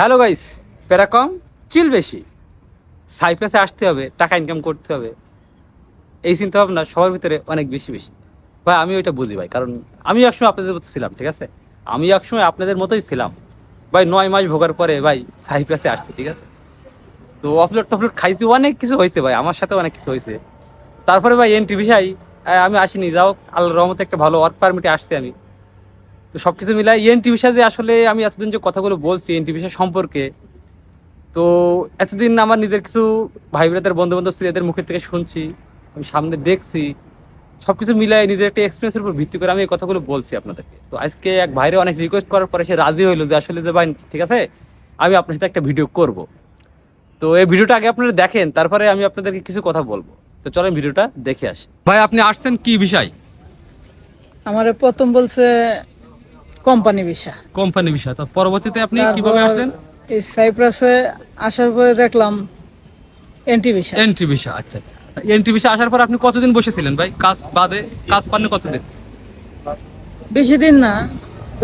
Hello guys প্যারা কম চিল বেশি সাইপ্রাসে আসতে হবে, টাকা ইনকাম করতে হবে। এই চিন্তা ভাবনা সবার ভিতরে অনেক বেশি বেশি। ভাই আমি ওইটা বুঝি, ভাই, কারণ আমি একসময় আপনাদের মতো ছিলাম, ঠিক আছে? আমি একসময় আপনাদের মতোই ছিলাম। ভাই, নয় মাস ভোগার পরে, ভাই সাইপ্রাসে আসছি, ঠিক আছে? তো অপলোড টপলোড খাইছি, অনেক কিছু হয়েছে ভাই, আমার সাথে অনেক কিছু হয়েছে তারপরে ভাই এন্ট্রি ভিসাই আমি আসিনি, যাও আল্লাহ রহমতে একটা ভালো ওয়ার্ক পারমিটে আসছি আমি। তো সব কিছু মিলাই এনটি ভিসা যে আসলে আমি এতদিন যে কথাগুলো বলছি এনটি ভিসা সম্পর্কে তো এতদিন আমার নিজের কিছু ভাই ব্রাদার বন্ধু বান্ধব ছিল এদের মুখের থেকে শুনছি আমি সামনে দেখছি সব কিছু মিলাই নিজের একটা এক্সপিরিয়েন্সের উপর ভিত্তি করে আমি এই কথাগুলো বলছি আপনাদেরকে। তো আজকে এক ভাইরে অনেক রিকোয়েস্ট করার পরে সে রাজি হইল যে আসলে যে ভাই ঠিক আছে আমি আপনার সাথে একটা ভিডিও করব। তো এই ভিডিওটা আগে আপনারা দেখেন তারপরে আমি আপনাদেরকে কিছু কথা বলব। তো চলেন ভিডিওটা দেখে আসি। ভাই আপনি আসছেন কি বিষয়? আমার প্রথম বলছে কোম্পানি ভিসা। কোম্পানি বিষয় তো পরবর্তীতে আপনি কীভাবে আসলেন? এই সাইপ্রাসে আসার পরে দেখলাম এন্টি ভিসা। এন্ট্রি ভিসা আচ্ছা এন্ট্রি ভিসা আসার পর আপনি কতদিন বসেছিলেন ভাই? কাজ বাদে কাজ পাননি কতদিন? বেশি দিন না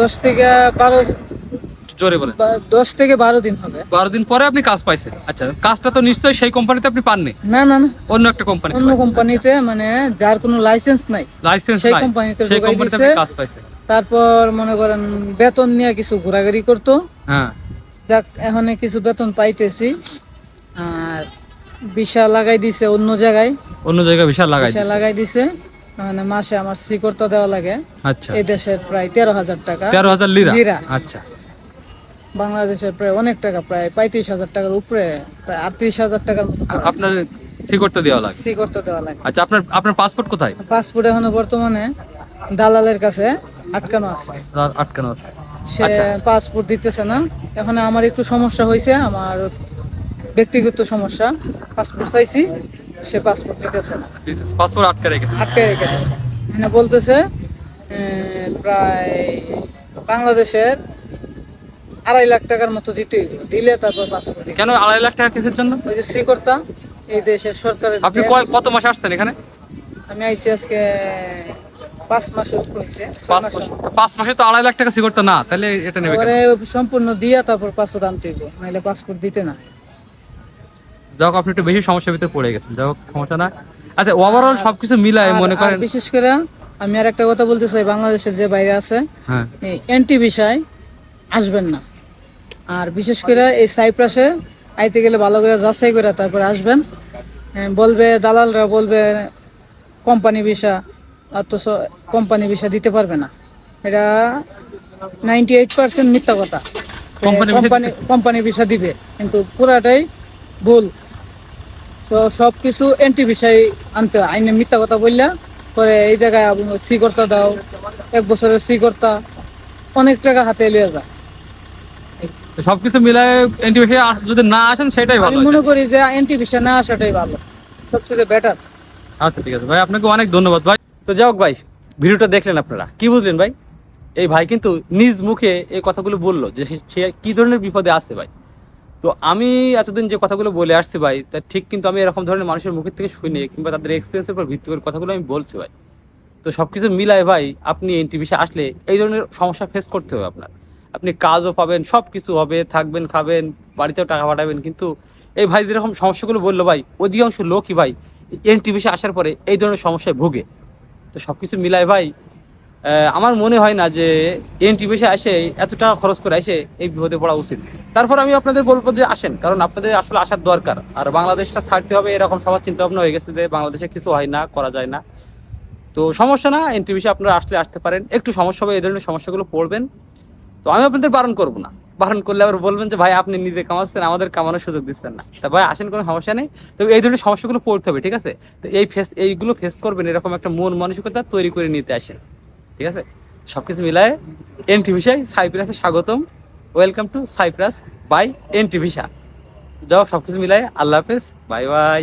দশ থেকে বারো জোরে বলেন। দশ থেকে বারো দিন হবে। বারো দিন পরে আপনি কাজ পাইছেন। আচ্ছা কাজটা তো নিশ্চয়ই সেই কোম্পানিতে আপনি পাননি? না না না। অন্য একটা কোম্পানি অন্য কোম্পানিতে মানে যার কোনো লাইসেন্স নাই লাইসেন্স সেই কোম্পানিতে সেই কোম্পানিতে কাজ পাইছেন। তারপর মনে করেন বেতন নিয়ে কিছু ঘোরাঘুরি করতো। হ্যাঁ। যাক এখন কিছু বেতন পাইতেছি। আর ভিসা লাগাই দিছে অন্য জায়গায়। অন্য জায়গায় ভিসা লাগাই ভিসা লাগাই দিছে। মানে মাসে আমার শ্রীকর্তা দেওয়া লাগে। আচ্ছা। এই দেশের প্রায় তেরো হাজার টাকা। তেরো হাজার লিরা? লিরা। আচ্ছা। বাংলাদেশের প্রায় অনেক টাকা প্রায় পঁয়ত্রিশ হাজার টাকার উপরে প্রায় আটত্রিশ হাজার টাকার মতো আপনার সি করতে দেওয়া লাগে? শ্রীকর্তা দেওয়া লাগে। আচ্ছা আপনার আপনার পাসপোর্ট কোথায়? পাসপোর্ট এখনও বর্তমানে দালালের কাছে আটকানো আছে। আটকানো আছে। সে আচ্ছা। পাসপোর্ট দিতেছে না। এখন আমার একটু সমস্যা হয়েছে আমার ব্যক্তিগত সমস্যা। পাসপোর্ট চাইছি সে পাসপোর্ট দিতেছে না। পাসপোর্ট আটকে রেখেছে। আটকে রেখে দিছে এখানে বলতেছে প্রায় বাংলাদেশের আড়াই লাখ টাকার মতো দিতে দিলে তারপর পাসপোর্ট কেন আড়াই লাখ টাকা কিসের জন্য? ওই যে শ্রীকর্তা এই দেশের সরকারের আপনি কয় কত মাস আসছেন এখানে? আমি আইসি আজকে পাঁচ মাস হয়েছে পাঁচ মাস। মাস পাঁচ মাসে তো আড়াই লাখ টাকা সি না তাহলে এটা নেবে কেন? সম্পূর্ণ দিয়া তারপর পাসপোর্ট আনতে হইব নাহলে পাসপোর্ট দিতে না। যাই আপনি একটু বেশি সমস্যার ভিতরে পড়ে গেছেন যাই সমস্যা না আচ্ছা ওভারঅল সবকিছু মিলায় মনে করেন বিশেষ করে আমি আর একটা কথা বলতে চাই বাংলাদেশের যে বাইরে আছে হ্যাঁ। বিষয় আসবেন না। আর বিশেষ করে এই সাইপ্রাসে আইতে গেলে ভালো করে যাচাই করে তারপর আসবেন। বলবে দালালরা বলবে কোম্পানি ভিসা অথচ কোম্পানি ভিসা দিতে পারবে না। এটা নাইনটি এইট পার্সেন্ট মিথ্যা কথা। কোম্পানি কোম্পানি ভিসা দিবে। কিন্তু পুরাটাই ভুল। তো সব কিছু এন্টি বিষয় আনতে হয়। আইনে মিথ্যা কথা বললা পরে এই জায়গায় সি কর্তা দাও এক বছরের সি কর্তা অনেক টাকা হাতে লিয়ে যায়। সবকিছু মিলায় এন্টিভিশন যদি না আসেন সেটাই ভালো মনে করি যে এন্টি বিষয় না আসাটাই ভালো। সবচেয়ে বেটার আচ্ছা ঠিক আছে। ভাই আপনাকে অনেক ধন্যবাদ। ভাই তো যাই হোক ভাই, ভিডিওটা দেখলেন আপনারা। কি বুঝলেন ভাই? এই ভাই কিন্তু নিজ মুখে এই কথাগুলো বলল যে সে- কি ধরনের বিপদে আছে ভাই? তো আমি এতদিন যে কথাগুলো বলে আসছি ভাই, তা ঠিক কিন্তু আমি এরকম ধরনের মানুষের মুখের থেকে শুনে কিংবা তাদের এক্সপিরিয়েন্সের উপর ভিত্তি করে কথাগুলো আমি বলছি ভাই। তো সব কিছু মিলায় ভাই, আপনি এনটিভিসে আসলে এই ধরনের সমস্যা ফেস করতে হবে আপনার। আপনি কাজও পাবেন সব কিছু হবে, থাকবেন, খাবেন, বাড়িতেও টাকা পাঠাবেন, কিন্তু এই ভাই যেরকম সমস্যাগুলো বলল ভাই, অধিকাংশ লোকই ভাই এনটিভিসে আসার পরে এই ধরনের সমস্যায় ভোগে। তো সব কিছু মিলায় ভাই আমার মনে হয় না যে এনটিভিসে আসে এত টাকা খরচ করে আসে, এই বিপদে পড়া উচিত। তারপর আমি আপনাদের বলব যে আসেন, কারণ আপনাদের আসলে আসার দরকার। আর বাংলাদেশটা ছাড়তে হবে, এরকম সবার চিন্তা ভাবনা হয়ে গেছে যে বাংলাদেশে কিছু হয় না, করা যায় না। তো সমস্যা না এনটিভিসে আপনারা আসলে আসতে পারেন। একটু সমস্যা হবে, এই ধরনের সমস্যাগুলো পড়বেন। তো আমি আপনাদের বারণ করব না। বারণ করলে আবার বলবেন যে, ভাই, আপনি নিজে কামাচ্ছেন, আমাদের কামানোর সুযোগ দিচ্ছেন না। তা ভাই, আসেন, কোনো সমস্যা নেই। তো এই ধরনের সমস্যাগুলো পড়তে হবে, ঠিক আছে? তো এই ফেস, এইগুলো ফেস করবেন, এরকম একটা মন মানসিকতা তৈরি করে নিতে আসেন, ঠিক আছে? সব কিছু মিলায় এনটি ভিসায় সাইপ্রাসে স্বাগতম। Welcome to Cyprus bye entry visa যাও সব কিছু মিলায় আল্লাহ হাফেজ। Bye bye.